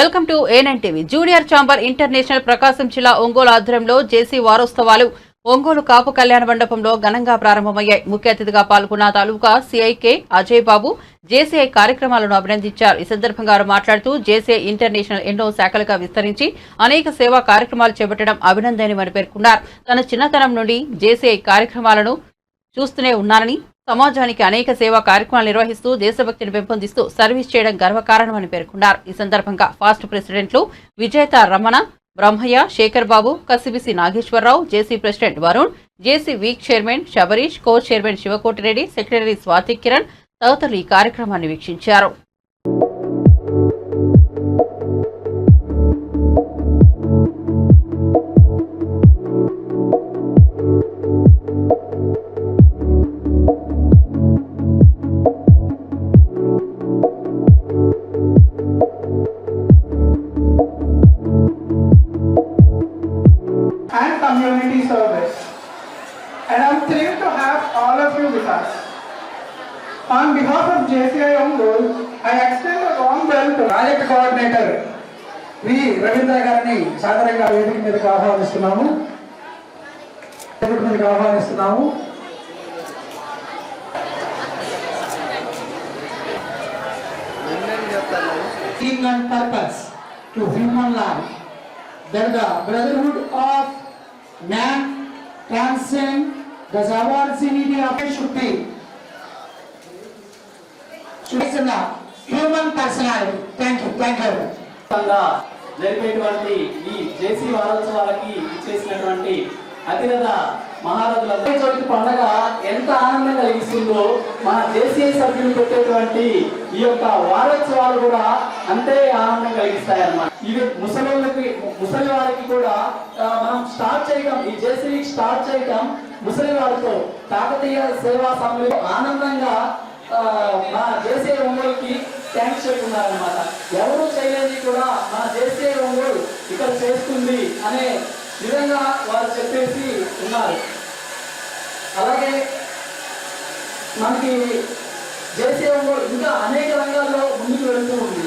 Welcome to ANN TV junior chamber international Prakasam జిల్లా ఒంగోలు ఆధ్వర్యంలో జేసీ వారోత్సవాలు ఒంగోలు కాపు కళ్యాణ మండపంలో ఘనంగా ప్రారంభమయ్యాయి. ముఖ్య అతిథిగా పాల్గొన్న తాలూకా సిఐకే అజయ్ బాబు జేసీఐ కార్యక్రమాలను అభినందించారు. ఈ సందర్భంగా వారు మాట్లాడుతూ జేసీఐ ఇంటర్నేషనల్ ఎన్నో శాఖలుగా విస్తరించి అనేక సేవా కార్యక్రమాలు చేపట్టడం అభినందనీయమని పేర్కొన్నారు. తన చిన్నతనం నుండి జేసీఐ కార్యక్రమాలను చూస్తూనే ఉన్నానని సమాజానికి అనేక సేవా కార్యక్రమాలు నిర్వహిస్తూ దేశభక్తిని పెంపొందిస్తూ సర్వీస్ చేయడం గర్వకారణమని పేర్కొన్నారు. ఈ సందర్భంగా ఫాస్ట్ ప్రెసిడెంట్లు Vijetha Ramana Brahmaiah Shekhar Babu Kasibisi Nageswararao JC president Varun JC week chairman Sabareesh co chairman Sivakotireddy secretary Swathi Kiran తదితరులు ఈ కార్యక్రమాన్ని వీక్షించారు. Ongol, I extend a warm welcome. Project coordinator V Ravindra గారిని సాధారణంగా వేదిక మీదకి ఆహ్వానిస్తున్నాము వేదిక మీదకి ఆహ్వానిస్తున్నాము Being on purpose to human life, that the brotherhood of man transcend the diversity of should be should be in human personality thank you thank you you. జరిపేటువంటి ఈ జేసీ వారోత్సవాలకి ఇచ్చేసినటువంటి అతిరథ మహారాజుల చవితి పండగ ఎంత ఆనందం కలిగిస్తుందో మన జేసీఐ సభ్యులు పెట్టేటువంటి ఈ యొక్క వారోత్సవాలు కూడా అంతే ఆనందం కలిగిస్తాయి అన్నమాట ఇది ముసలి ముసలి వారికి కూడా మనం స్టార్ట్ చేయటం ఈ జేసీ స్టార్ట్ చేయటం ముసలి వారితో కాకతీయ సేవా సభ్యులు ఆనందంగా ఆ, మన జేసీ ఒంగోలుకి థ్యాంక్స్ చెప్తున్నారనమాట ఎవరు చేయలేని కూడా మన జేసీ ఒంగోలు ఇక్కడ చేస్తుంది అనే విధంగా వారు చెప్పేసి ఉన్నారు. అలాగే మనకి జేసీ రంగులు ఇంకా అనేక రంగాల్లో ముందుకు వెళుతూ ఉంది.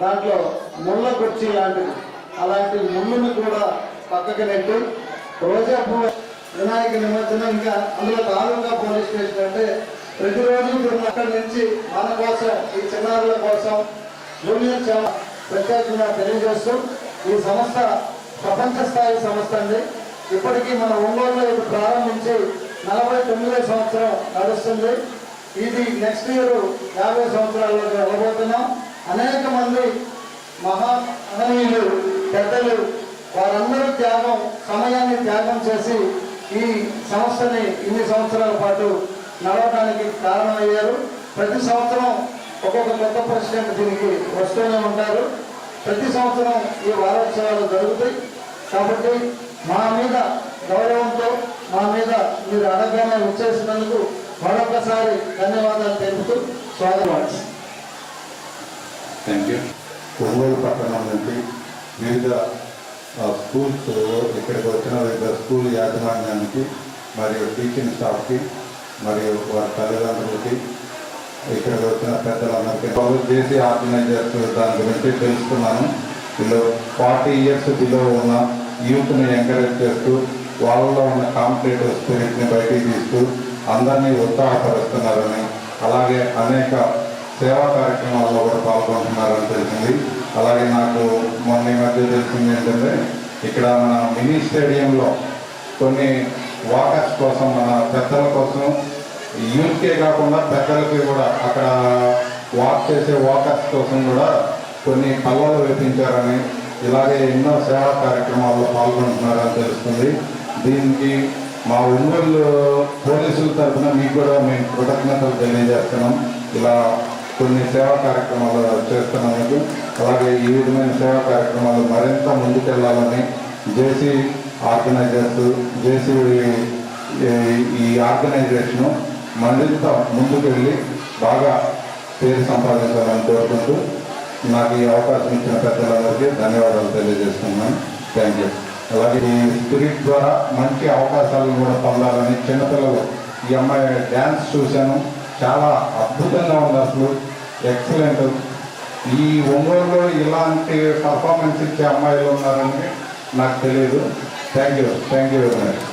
దాంట్లో ముళ్ళ కుర్చీ లాంటిది. అలాంటి ముళ్ళుని కూడా పక్కకి నెట్టి రోజా పువ్వు వినాయక నిమజ్జనం ఇంకా అందులో తాలూకా పోలీస్ స్టేషన్ అంటే ప్రతిరోజు తిరుమల అక్కడి నుంచి మన కోసం ఈ చిన్నారుల కోసం యూనియన్ ప్రత్యేకంగా తెలియజేస్తూ ఈ సంస్థ ప్రపంచ స్థాయి సంస్థ అండి. ఇప్పటికీ మన ఒంగోలులో ఇది ప్రారంభించి నలభై తొమ్మిదో సంవత్సరం నడుస్తుంది. ఇది నెక్స్ట్ ఇయర్ యాభై సంవత్సరాల్లోకి వెళ్ళబోతున్నాం. అనేక మంది మహా మహనీయులు పెద్దలు వారందరూ త్యాగం సమయాన్ని త్యాగం చేసి ఈ సంస్థని ఇన్ని సంవత్సరాల పాటు నడవడానికి కారణమయ్యారు. ప్రతి సంవత్సరం ఒక్కొక్క కొత్త ప్రెసిడెంట్ దీనికి వస్తూనే ఉంటారు. ప్రతి సంవత్సరం ఈ వారోత్సవాలు జరుగుతాయి. కాబట్టి మా మీద గౌరవంతో మా మీద మీరు అడగగానే వచ్చేసినందుకు మరొకసారి ధన్యవాదాలు తెలుపుతూ స్వాగతం. థ్యాంక్ యూ ఒంగోలు పట్టణం నుంచి వివిధ స్కూల్స్ ఇక్కడికి వచ్చిన వివిధ స్కూల్ యాజమాన్యానికి మరియు టీచింగ్ స్టాఫ్కి మరియు వారి తల్లిదండ్రులకి ఇక్కడికి వచ్చిన పెద్దలందరికీ పనులు చేసి ఆర్గనైజర్స్ దాని గురించి తెలుసుకున్నాను. వీళ్ళు ఫార్టీ ఇయర్స్ బిలో ఉన్న యూత్ని ఎంకరేజ్ చేస్తూ వాళ్ళలో ఉన్న కాంపిటేటివ్ స్పిరిట్ని బయటికి తీస్తూ అందరినీ ఉత్సాహపరుస్తున్నారని అలాగే అనేక సేవా కార్యక్రమాల్లో కూడా పాల్గొంటున్నారని తెలిసింది. అలాగే నాకు మొన్న ఈ మధ్య తెలిసింది ఏంటంటే ఇక్కడ మన మినీ స్టేడియంలో కొన్ని వాకర్స్ కోసం మన పెద్దల కోసం యూత్కే కాకుండా పెద్దలకి కూడా అక్కడ వాక్ చేసే వాకర్స్ కోసం కూడా కొన్ని పల్లలు వేపించారని ఇలాగే ఎన్నో సేవా కార్యక్రమాల్లో పాల్గొంటున్నారని తెలుస్తుంది. దీనికి మా ఒంగోలు పోలీసుల తరఫున మీకు కూడా మేము కృతజ్ఞతలు తెలియజేస్తున్నాం. ఇలా కొన్ని సేవా కార్యక్రమాలు చేస్తున్నందుకు అలాగే ఈ విధమైన సేవా కార్యక్రమాలు మరింత ముందుకెళ్ళాలని జేసీ ఆర్గనైజర్స్ జేసీ ఈ ఆర్గనైజేషను మరింత ముందుకు వెళ్ళి బాగా పేరు సంపాదించాలని కోరుకుంటూ నాకు ఈ అవకాశం ఇచ్చిన పెద్దలందరికీ ధన్యవాదాలు తెలియజేస్తున్నాను. థ్యాంక్ యూ అలాగే ఈ స్పిరిట్ ద్వారా మంచి అవకాశాలను కూడా పొందాలని చిన్నపిల్లలు ఈ అమ్మాయి డ్యాన్స్ చూశాను. చాలా అద్భుతంగా ఉంది అసలు. ఎక్సలెంట్ ఈ ఒంగోలులో ఇలాంటి పర్ఫార్మెన్స్ ఇచ్చే అమ్మాయిలు ఉన్నారని నాకు తెలియదు thank you thank you very much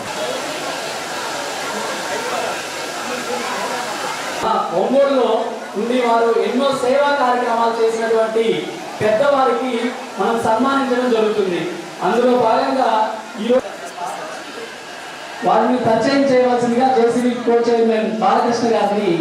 ఒంగోలులో ఉండి వారు ఎన్నో సేవా కార్యక్రమాలు చేసినటువంటి పెద్దవారికి మనం సన్మానించడం జరుగుతుంది. అందులో భాగంగా ఈరోజు వారిని పరిచయం చేయవలసిందిగా జేసీబీ కో చైర్మన్ బాలకృష్ణ గారిని